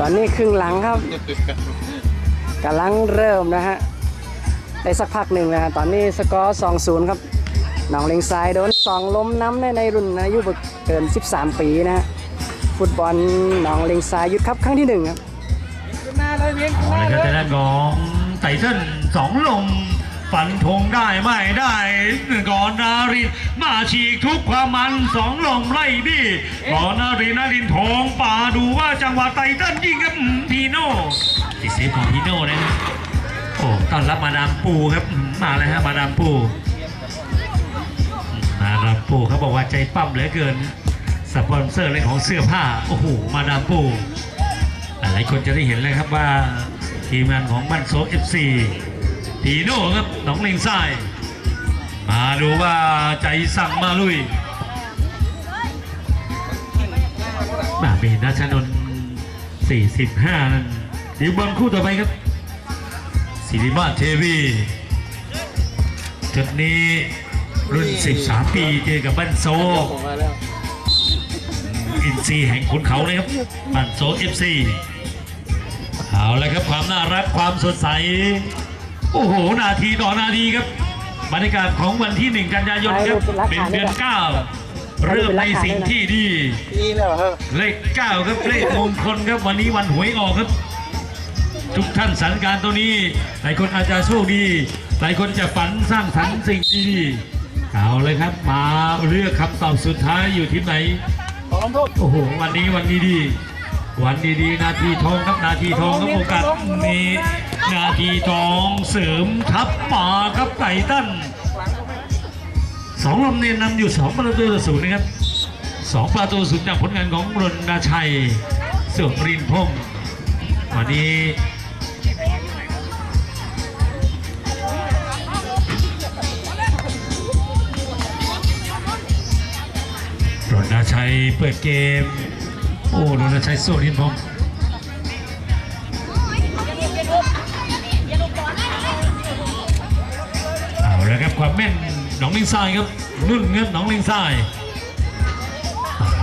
ตอนนี้ครึ่งหลังครับกำลังเริ่มนะฮะได้สักพักหนึ่งนะฮะตอนนี้สกอร์2-0ครับหนองเลงซ้ายโดนสองล้มน้ำในในรุ่นอายุเกิน 13 ปีนะฮะฟุตบอลหนองเลงซ้ายยุดครับครั้งที่หนึ่งครับเอาเลยครับแต่ด้านของไต่เส้นสองลม ฟันธงได้ไม่ได้ก่อนนารินมาฉีกทุกความมันสองลมไล่บี้ก่อนนารินนารินทองป่าดูว่าจังหวะไต่เส้นยิงครับอืมพีโน่ติดเซฟของพีโน่นะฮะโอ้ต้อนรับมาดามปูครับอืมมาเลยฮะมาดามปูอืมมาดามปูเขาบอกว่าใจปั้มเหลือเกินสปอนเซอร์เรื่องของเสื้อผ้าโอ้โหมาดามปูหลายคนจะได้เห็นเลยครับว่าทีมงานของบ้านโซเอฟซี ทีโน่ครับหนองเลงทราย มาดูว่าใจสั่งมาลุยมาเบนนัชนน์45นั่นเดียวบอลคู่ต่อไปครับสิริมาเทวีจุดนี้รุ่น 13 ปีเจอกับบ้านโซอินซีแห่งขุนเขาเลยครับบันโซเอฟซีเอาละครับความน่ารักความสดใส โอ้โห นาทีต่อนาทีครับ บรรยากาศของวันที่หนึ่งกันยายนครับเป็นเดือนเก้าเริ่มในสิ่งที่ดีดีแล้วครับเลขเก้าครับเลขมงคลครับวันนี้วันหวยออกครับ ทุกท่านสถานการณ์ตัวนี้ หลายคนอาจจะโชคดี หลายคนจะฝันสร้างสรรค์สิ่งดีๆเอาเลยครับ มาเลือกคำตอบสุดท้ายอยู่ที่ไหนโอ้โหวันนี้วันนี้ดี วันดีๆ นาทีทองครับนาทีทองครับโอกาสนี้นาทีทองเสริมทัพป่าครับไต่ตั้นสองลำเนียนนำอยู่สองประตูต่อศูนย์นะครับสองประตูศูนย์จากผลงานของรณชัยเสือรินพงศ์วันนี้รณชัยเปิดเกม โอ้รณชัยสู้รินพงศ์เอาแล้วครับความแม่นหนองลิงทรายครับนุ่นเงินหนองลิงทราย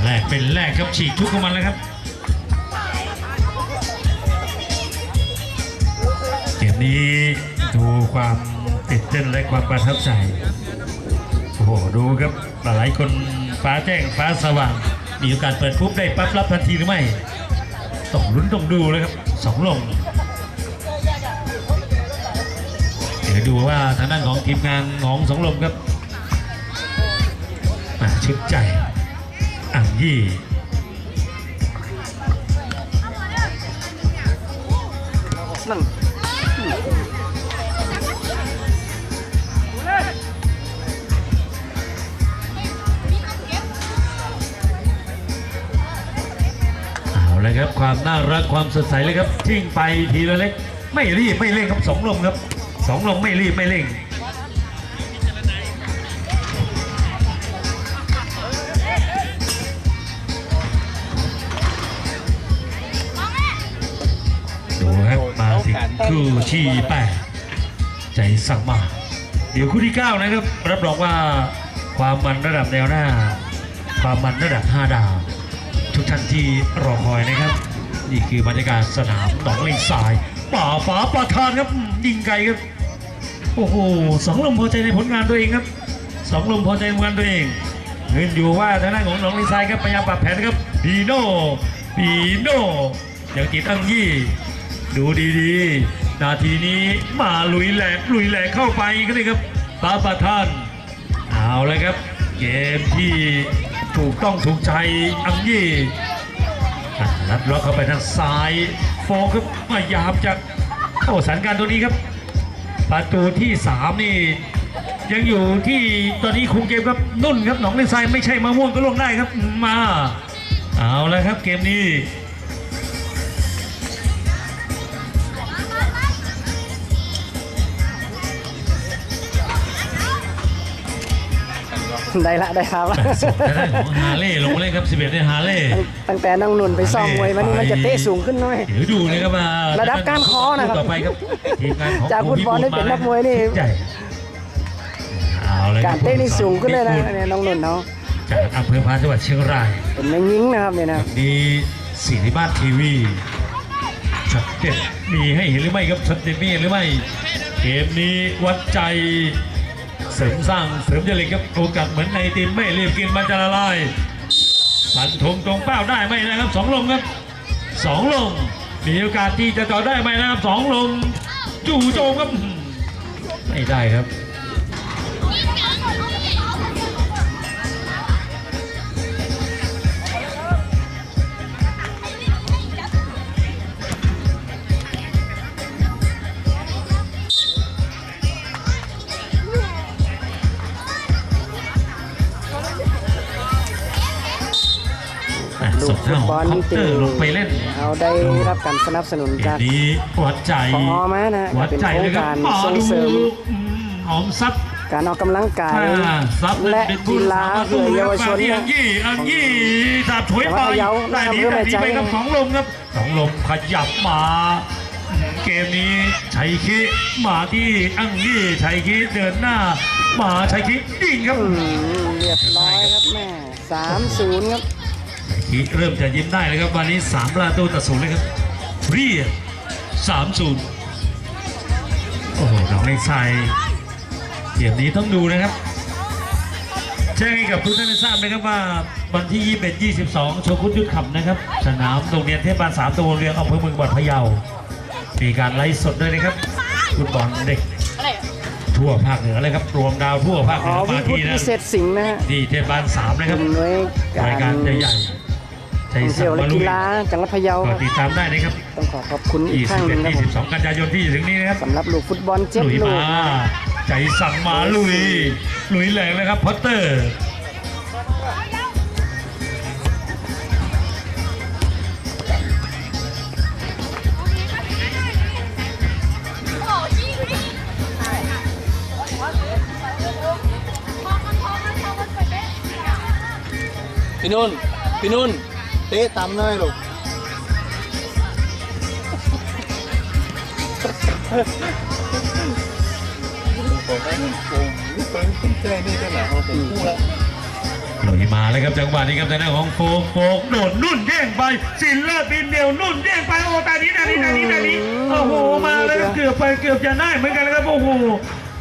แรกเป็นแรกครับฉีกทุกของมันแล้วครับเกมนี้ดูความตื่นเต้นและความประทับใจโอ้โหดูครับหลายคนฟ้าแจ้งฟ้าสว่าง มีโอกาสเปิดปุ๊บได้ปั๊บรับทันทีหรือไม่ต้องลุ้นต้องดูเลยครับสองลงเดี๋ยวดูว่าทางด้านของทีมงานของสองลมครับอะชุดใจอ่างยี่นั่น เลยครับความน่ารักความสดใสเลยครับทิ้งไปทีละเล็ก ไม่รีบไม่เร่งครับสองลมครับสองลมไม่รีบไม่เร่งดูครับมาถึงคู่ที่แปดใจสั่งมา เดี๋ยวคู่ที่9นะครับ รับรองว่าความมันระดับแนวหน้า ความมันระดับ5ดาว กท่านที่รอคอยนะครับ นี่คือบรรยากาศสนามหนองเลงสาย ป่าฝาประทานครับยิงไกลครับ โอ้โหสองลมพอใจในผลงานตัวเองครับสองลมพอใจในผลงานตัวเองเงินอยู่ว่าทางด้านของหนองเลงทรายครับพยายามปรับแผนครับปีโน่ปีโน่ยังติดตั้งยี่ ดูดีๆ นาทีนี้มาลุยแหลกลุยแหลกเข้าไปก็เลยครับปาประทานเอาเลยครับ เกมที่ ถูกต้องถูกใจอังยี่รัดล็อกเข้าไปทางซ้ายโฟกครับพยายามจะเข้าสถานการตัวนี้ครับ ประตูที่ 3 นี่ยังอยู่ที่ตอนนี้คุมเกมครับนุ่นครับหนองเลนทรายไม่ใช่มะม่วงก็ลงได้ครับมา เอาแล้วครับเกมนี้ ได้ละได้ครับละส่งทางด้านของฮาเล่ลงมาเล่นครับ 11ได้ฮาเล่ตั้งแต่น้องนุ่นไปซ้อมมวยมันนี่มันจะเตะสูงขึ้นหน่อยเดี๋ยวดูนะครับว่าระดับการเคาะนะครับต่อไปครับทีมงานของจากฟุตบอลได้เป็นนักมวยนี่ใหญ่เอาเลยคการบเตะนี่สูงขึ้นเลยนะเนี่ยน้องนุ่นเนาะจากอำเภอพานจังหวัดเชียงรายเป็นแม่ยิงนะครับเนี่ยนะนี่สิริมาศทีวีช็อตเด็ดมีให้เห็นหรือไม่ครับช็อตเด็ดมีหรือไม่เกมนี้วัดใจ เสริมสร้างเสริมจริตครับโอกาสเหมือนในทีมไม่รีบกินมันจะละลายสันทงตรงเป้าได้ไหมนะครับสองลมครับสองลมมีโอกาสที่จะต่อได้ไหมนะครับสองลมจู่โจมครับไม่ได้ครับ อะลูส่กงฟุเท้าตบอลคอปเตอร์ลงไปเล่นเอาได้รับการสนับสนุนเกมจากนี้วัดใจพอมานะวัดเป็นใจโครเลงยครับการหมอส่งดูเสริมอืมหอมซับการออกกำลังกายอ่าซับและเป็นกีฬาเพื่อเยาวชนที่อันะงยี่อังยี่สาบถวยไปแต่ว่าเยาว์ได้ดีนะครับได้ดีไปครับเพื่อแม่ใจสองลมครับสองลมขยับมาอืมเกมนี้ชัยคิมาที่อังยี่ชัยคิเดินหน้า มาชัยคิยิงครับอืมเรียบร้อยครับแม่สามศูนย์ครับคิ เริ่มจะยิ้มได้เลยครับวันนี้3ประตูต่อศูนย์เลยครับเรียสามศูนย์โอ้โหน้องเล็กชายเกมนี้ต้องดูนะครับแจ้งให้กับทุกท่านได้ทราบนะครับว่าวันที่ 21 22โชกุนยุทธขับนะครับ สนามโรงเรียนเทศบาลสามตัวเรียนอำเภอเมืองจังหวัดพะเยา มีการไลฟ์สดด้วยนะครับฟุตบอลเด็ก ทั่วภาคเหนือเลยครับ รวมดาวทั่วภาคเหอ๋นืออวิมาพุทที่ธนะพิเศษสิงห์นะฮะที่เทศบาลสามนะครับเป็นหน่วยการรายการใหญ่ ๆใจท่องสั่เที่ยวงและมาลุกียฬาจังหวัดพะเยาคก็รับติดตามได้นะครับต้องขอขอบคุณอีกครั้งหนึ่งครับผม21 22 กันยายนที่จะถึงนี้นะครับสำหรับลูกฟุตบอลเจ็ดลุยลูกมาใจสั่งมาลุยลุยแรงเลยครับพอตเตอร์ พี่นุ่นพี่นุ่นเตะตำหน่อยลูกผมให้ผมเป็นคุณแจ้นี่ตั้งแต่ผมพูดแล้วลุยมาเลยครับจังหวะนี้ครับทางด้านของโฟกโฟกโดดนุ่นแย่งไปสินเลิศบินเดียวนุ่นแย่งไปโอ้ตานี้ตานี้ตานี้ตานี้โอ้โหมาเลยเกือบไปเกือบจะได้เหมือนกันนะครับโอ้โห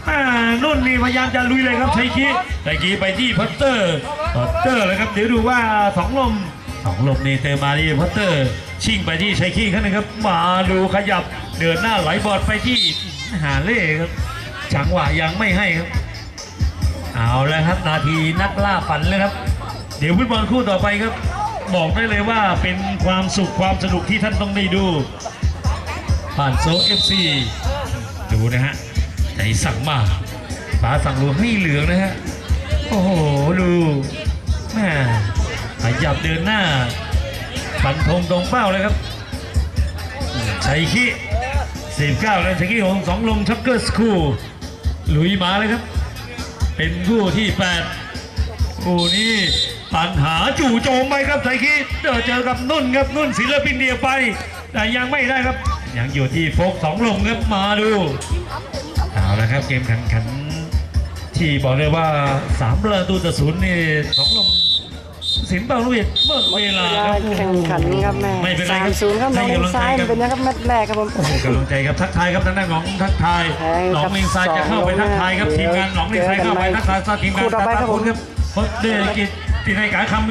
อ่านุ่นนี่พยายามจะลุยเลยครับชัยคีชัยคีไปที่พัตเตอร์พัตเตอร์เลยครับเดี๋ยวดูว่าสองลม สองลมนี่เติมมาที่พัตเตอร์ ชิงไปที่ชัยคีครั้งหนึงครับ มาดูขยับเดินหน้าไหลบอลไปที่หาเล่ครับจังหวะยังไม่ให้ครับ เอาแล้วครับ นาทีนักล่าฝันเลยครับ เดี๋ยวฟุตบอลคู่ต่อไปครับ บอกได้เลยว่าเป็นความสุขความสนุกที่ท่านต้องได้ดูผ่านโซเอฟซีดูนะฮะใจสั่งมาฟ้าสั่งหลวงให้เหลืองนะฮะ โอ้โห ดูแม่ ขยับเดินหน้าฟันธงตรงเป้าเลยครับชัยคิ19แล้วชัยคิของสองลงช็อกเกอร์สคูลลุยมาเลยครับ เป็นคู่ที่ 8 คู่นี้ปัญหาจู่โจมไปครับไทยคิดเจอเจอกับนุ่นครับนุ่นศิลปินเดียวไป แต่ยังไม่ได้ครับ ยังอยู่ที่โฟกสองลมครับมาดูเอาละครับเกมขันขันที่บอกเลยว่าสามประตูต่อศูนย์นี่สองล มสินเปาลุยเมื่อเวลาเวลาครับ แข่งขันครับแม่ไม่เป็นไรสาคมรับศูนย์ครับน้องให้เลนกำลังใจซ้ายครับ เป็นยังครับแมตช์แรกครับผมโอ้โหกำลังใจครับทักทายครับทางด้านของทักทายแทงหนองครับเลียงทรายจะเข้าไปทักทายครับเดี๋ทียวมงานหนองเลียงทรายเข้าไปทักทายทีมงานคู่ต่อไปครับผมครับพดเดกิจที่ในการคำ